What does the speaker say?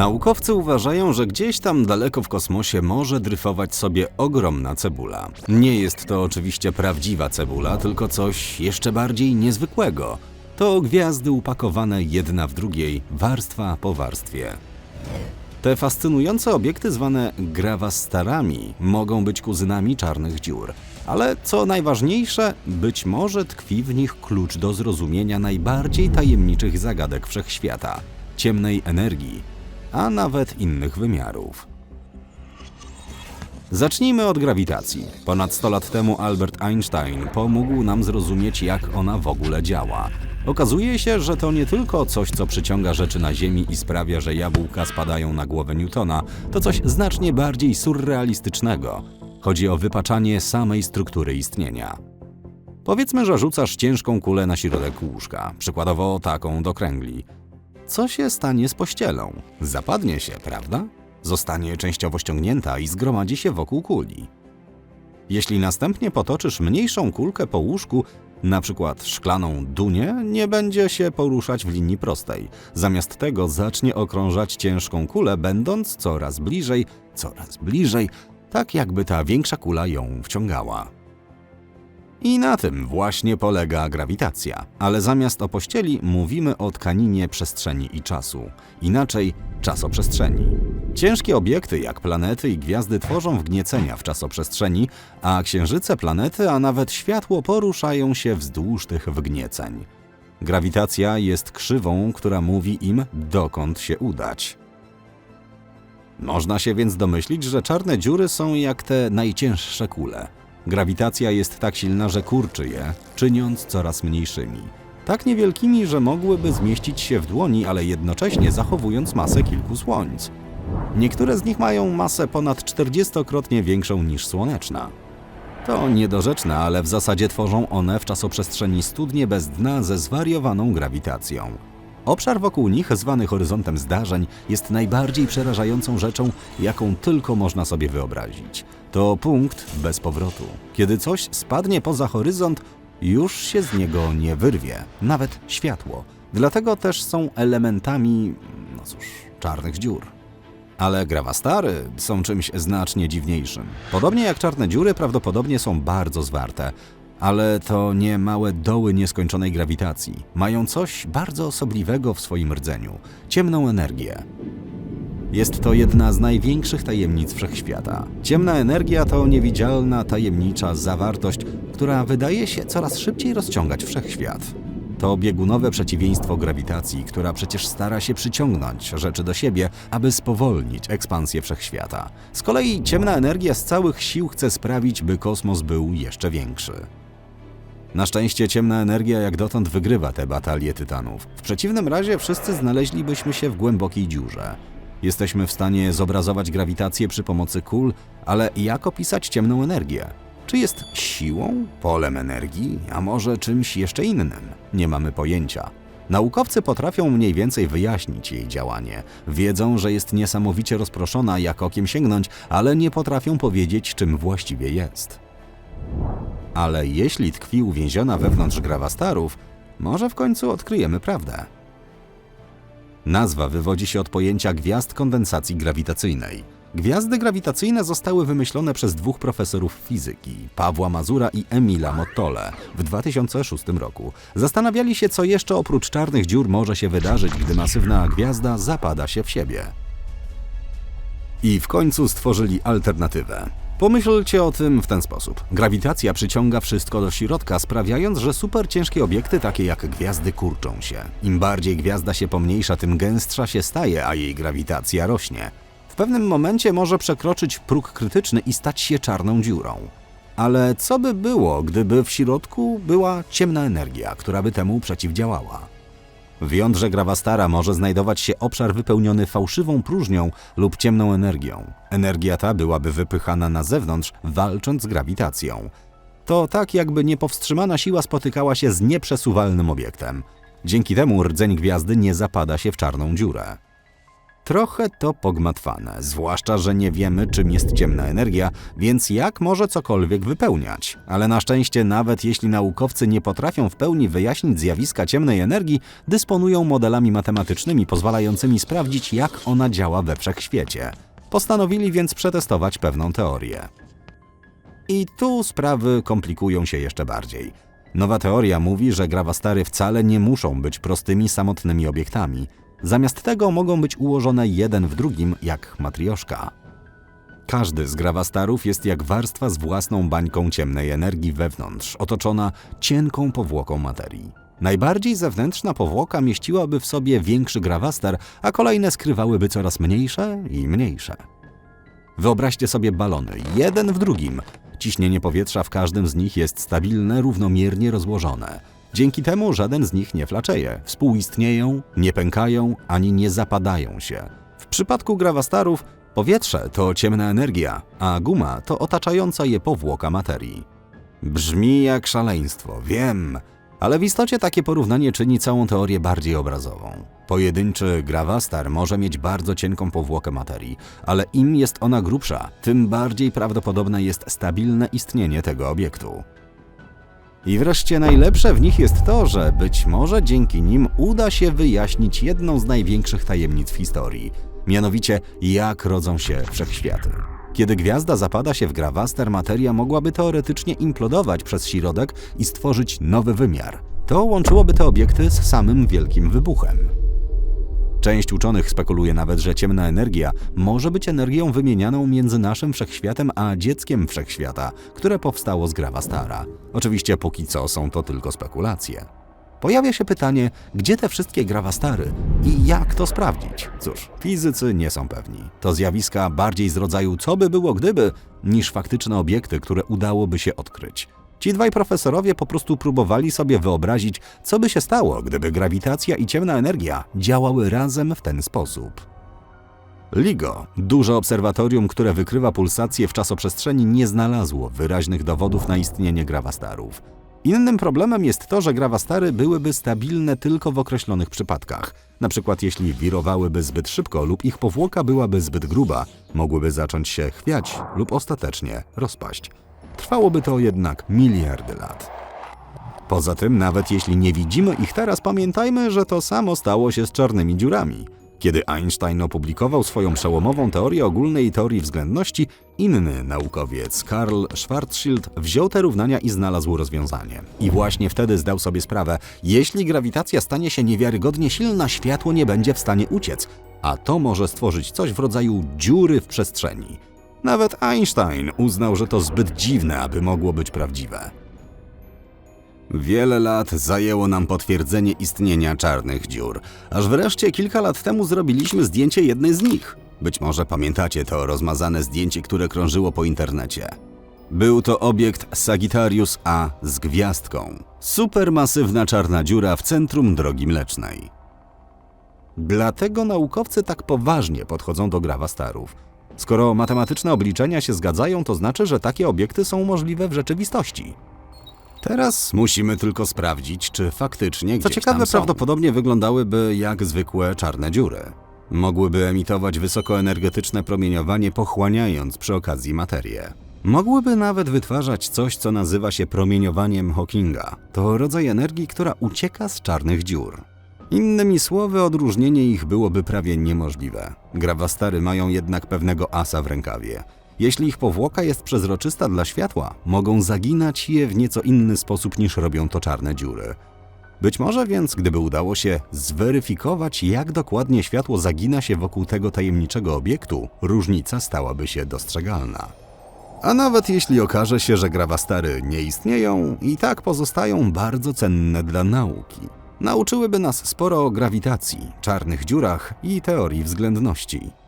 Naukowcy uważają, że gdzieś tam daleko w kosmosie może dryfować sobie ogromna cebula. Nie jest to oczywiście prawdziwa cebula, tylko coś jeszcze bardziej niezwykłego. To gwiazdy upakowane jedna w drugiej, warstwa po warstwie. Te fascynujące obiekty zwane grawastarami mogą być kuzynami czarnych dziur. Ale co najważniejsze, być może tkwi w nich klucz do zrozumienia najbardziej tajemniczych zagadek wszechświata ciemnej energii, a nawet innych wymiarów. Zacznijmy od grawitacji. Ponad 100 lat temu Albert Einstein pomógł nam zrozumieć, jak ona w ogóle działa. Okazuje się, że to nie tylko coś, co przyciąga rzeczy na Ziemi i sprawia, że jabłka spadają na głowę Newtona, to coś znacznie bardziej surrealistycznego. Chodzi o wypaczanie samej struktury istnienia. Powiedzmy, że rzucasz ciężką kulę na środek łóżka, przykładowo taką do kręgli. Co się stanie z pościelą? Zapadnie się, prawda? Zostanie częściowo ściągnięta i zgromadzi się wokół kuli. Jeśli następnie potoczysz mniejszą kulkę po łóżku, na przykład szklaną dunię, nie będzie się poruszać w linii prostej. Zamiast tego zacznie okrążać ciężką kulę, będąc coraz bliżej, coraz bliżej, tak jakby ta większa kula ją wciągała. I na tym właśnie polega grawitacja. Ale zamiast o pościeli mówimy o tkaninie przestrzeni i czasu. Inaczej czasoprzestrzeni. Ciężkie obiekty jak planety i gwiazdy tworzą wgniecenia w czasoprzestrzeni, a księżyce, planety, a nawet światło poruszają się wzdłuż tych wgnieceń. Grawitacja jest krzywą, która mówi im, dokąd się udać. Można się więc domyślić, że czarne dziury są jak te najcięższe kule. Grawitacja jest tak silna, że kurczy je, czyniąc coraz mniejszymi. Tak niewielkimi, że mogłyby zmieścić się w dłoni, ale jednocześnie zachowując masę kilku słońc. Niektóre z nich mają masę ponad 40-krotnie większą niż słoneczna. To niedorzeczne, ale w zasadzie tworzą one w czasoprzestrzeni studnie bez dna ze zwariowaną grawitacją. Obszar wokół nich, zwany horyzontem zdarzeń, jest najbardziej przerażającą rzeczą, jaką tylko można sobie wyobrazić. To punkt bez powrotu. Kiedy coś spadnie poza horyzont, już się z niego nie wyrwie, nawet światło. Dlatego też są elementami, no cóż, czarnych dziur. Ale grawastary są czymś znacznie dziwniejszym. Podobnie jak czarne dziury, prawdopodobnie są bardzo zwarte, ale to nie małe doły nieskończonej grawitacji. Mają coś bardzo osobliwego w swoim rdzeniu ciemną energię. Jest to jedna z największych tajemnic wszechświata. Ciemna energia to niewidzialna, tajemnicza zawartość, która wydaje się coraz szybciej rozciągać wszechświat. To biegunowe przeciwieństwo grawitacji, która przecież stara się przyciągnąć rzeczy do siebie, aby spowolnić ekspansję wszechświata. Z kolei ciemna energia z całych sił chce sprawić, by kosmos był jeszcze większy. Na szczęście ciemna energia jak dotąd wygrywa te batalie tytanów. W przeciwnym razie wszyscy znaleźlibyśmy się w głębokiej dziurze. Jesteśmy w stanie zobrazować grawitację przy pomocy kul, ale jak opisać ciemną energię? Czy jest siłą, polem energii, a może czymś jeszcze innym? Nie mamy pojęcia. Naukowcy potrafią mniej więcej wyjaśnić jej działanie. Wiedzą, że jest niesamowicie rozproszona, jak okiem sięgnąć, ale nie potrafią powiedzieć, czym właściwie jest. Ale jeśli tkwi uwięziona wewnątrz grawastarów, może w końcu odkryjemy prawdę. Nazwa wywodzi się od pojęcia gwiazd kondensacji grawitacyjnej. Gwiazdy grawitacyjne zostały wymyślone przez dwóch profesorów fizyki, Pawła Mazura i Emila Mottole, w 2006 roku. Zastanawiali się, co jeszcze oprócz czarnych dziur może się wydarzyć, gdy masywna gwiazda zapada się w siebie. I w końcu stworzyli alternatywę. Pomyślcie o tym w ten sposób. Grawitacja przyciąga wszystko do środka, sprawiając, że super ciężkie obiekty, takie jak gwiazdy, kurczą się. Im bardziej gwiazda się pomniejsza, tym gęstsza się staje, a jej grawitacja rośnie. W pewnym momencie może przekroczyć próg krytyczny i stać się czarną dziurą. Ale co by było, gdyby w środku była ciemna energia, która by temu przeciwdziałała? W jądrze grawastara może znajdować się obszar wypełniony fałszywą próżnią lub ciemną energią. Energia ta byłaby wypychana na zewnątrz, walcząc z grawitacją. To tak, jakby niepowstrzymana siła spotykała się z nieprzesuwalnym obiektem. Dzięki temu rdzeń gwiazdy nie zapada się w czarną dziurę. Trochę to pogmatwane, zwłaszcza, że nie wiemy, czym jest ciemna energia, więc jak może cokolwiek wypełniać. Ale na szczęście, nawet jeśli naukowcy nie potrafią w pełni wyjaśnić zjawiska ciemnej energii, dysponują modelami matematycznymi pozwalającymi sprawdzić, jak ona działa we wszechświecie. Postanowili więc przetestować pewną teorię. I tu sprawy komplikują się jeszcze bardziej. Nowa teoria mówi, że grawastary wcale nie muszą być prostymi, samotnymi obiektami. Zamiast tego mogą być ułożone jeden w drugim, jak matrioszka. Każdy z grawastarów jest jak warstwa z własną bańką ciemnej energii wewnątrz, otoczona cienką powłoką materii. Najbardziej zewnętrzna powłoka mieściłaby w sobie większy grawastar, a kolejne skrywałyby coraz mniejsze i mniejsze. Wyobraźcie sobie balony, jeden w drugim. Ciśnienie powietrza w każdym z nich jest stabilne, równomiernie rozłożone. Dzięki temu żaden z nich nie flaczeje, współistnieją, nie pękają ani nie zapadają się. W przypadku grawastarów powietrze to ciemna energia, a guma to otaczająca je powłoka materii. Brzmi jak szaleństwo, wiem, ale w istocie takie porównanie czyni całą teorię bardziej obrazową. Pojedynczy grawastar może mieć bardzo cienką powłokę materii, ale im jest ona grubsza, tym bardziej prawdopodobne jest stabilne istnienie tego obiektu. I wreszcie najlepsze w nich jest to, że być może dzięki nim uda się wyjaśnić jedną z największych tajemnic w historii, mianowicie jak rodzą się wszechświaty. Kiedy gwiazda zapada się w grawastar, materia mogłaby teoretycznie implodować przez środek i stworzyć nowy wymiar. To łączyłoby te obiekty z samym wielkim wybuchem. Część uczonych spekuluje nawet, że ciemna energia może być energią wymienianą między naszym wszechświatem a dzieckiem wszechświata, które powstało z Gravastara. Oczywiście póki co są to tylko spekulacje. Pojawia się pytanie, gdzie te wszystkie grawastary i jak to sprawdzić? Cóż, fizycy nie są pewni. To zjawiska bardziej z rodzaju co by było gdyby, niż faktyczne obiekty, które udałoby się odkryć. Ci dwaj profesorowie po prostu próbowali sobie wyobrazić, co by się stało, gdyby grawitacja i ciemna energia działały razem w ten sposób. LIGO, duże obserwatorium, które wykrywa pulsacje w czasoprzestrzeni, nie znalazło wyraźnych dowodów na istnienie grawastarów. Innym problemem jest to, że grawastary byłyby stabilne tylko w określonych przypadkach. Na przykład jeśli wirowałyby zbyt szybko lub ich powłoka byłaby zbyt gruba, mogłyby zacząć się chwiać lub ostatecznie rozpaść. Trwałoby to jednak miliardy lat. Poza tym, nawet jeśli nie widzimy ich teraz, pamiętajmy, że to samo stało się z czarnymi dziurami. Kiedy Einstein opublikował swoją przełomową teorię ogólnej teorii względności, inny naukowiec, Karl Schwarzschild, wziął te równania i znalazł rozwiązanie. I właśnie wtedy zdał sobie sprawę, jeśli grawitacja stanie się niewiarygodnie silna, światło nie będzie w stanie uciec, a to może stworzyć coś w rodzaju dziury w przestrzeni. Nawet Einstein uznał, że to zbyt dziwne, aby mogło być prawdziwe. Wiele lat zajęło nam potwierdzenie istnienia czarnych dziur, aż wreszcie kilka lat temu zrobiliśmy zdjęcie jednej z nich. Być może pamiętacie to rozmazane zdjęcie, które krążyło po internecie. Był to obiekt Sagittarius A z gwiazdką. Supermasywna czarna dziura w centrum Drogi Mlecznej. Dlatego naukowcy tak poważnie podchodzą do grawastarów. Skoro matematyczne obliczenia się zgadzają, to znaczy, że takie obiekty są możliwe w rzeczywistości. Teraz musimy tylko sprawdzić, czy faktycznie Co gdzieś ciekawe, tam są. prawdopodobnie wyglądałyby jak zwykłe czarne dziury. Mogłyby emitować wysokoenergetyczne promieniowanie, pochłaniając przy okazji materię. Mogłyby nawet wytwarzać coś, co nazywa się promieniowaniem Hawkinga. To rodzaj energii, która ucieka z czarnych dziur. Innymi słowy, odróżnienie ich byłoby prawie niemożliwe. Grawastary mają jednak pewnego asa w rękawie. Jeśli ich powłoka jest przezroczysta dla światła, mogą zaginać je w nieco inny sposób niż robią to czarne dziury. Być może więc, gdyby udało się zweryfikować, jak dokładnie światło zagina się wokół tego tajemniczego obiektu, różnica stałaby się dostrzegalna. A nawet jeśli okaże się, że grawastary nie istnieją, i tak pozostają bardzo cenne dla nauki. Nauczyłyby nas sporo o grawitacji, czarnych dziurach i teorii względności.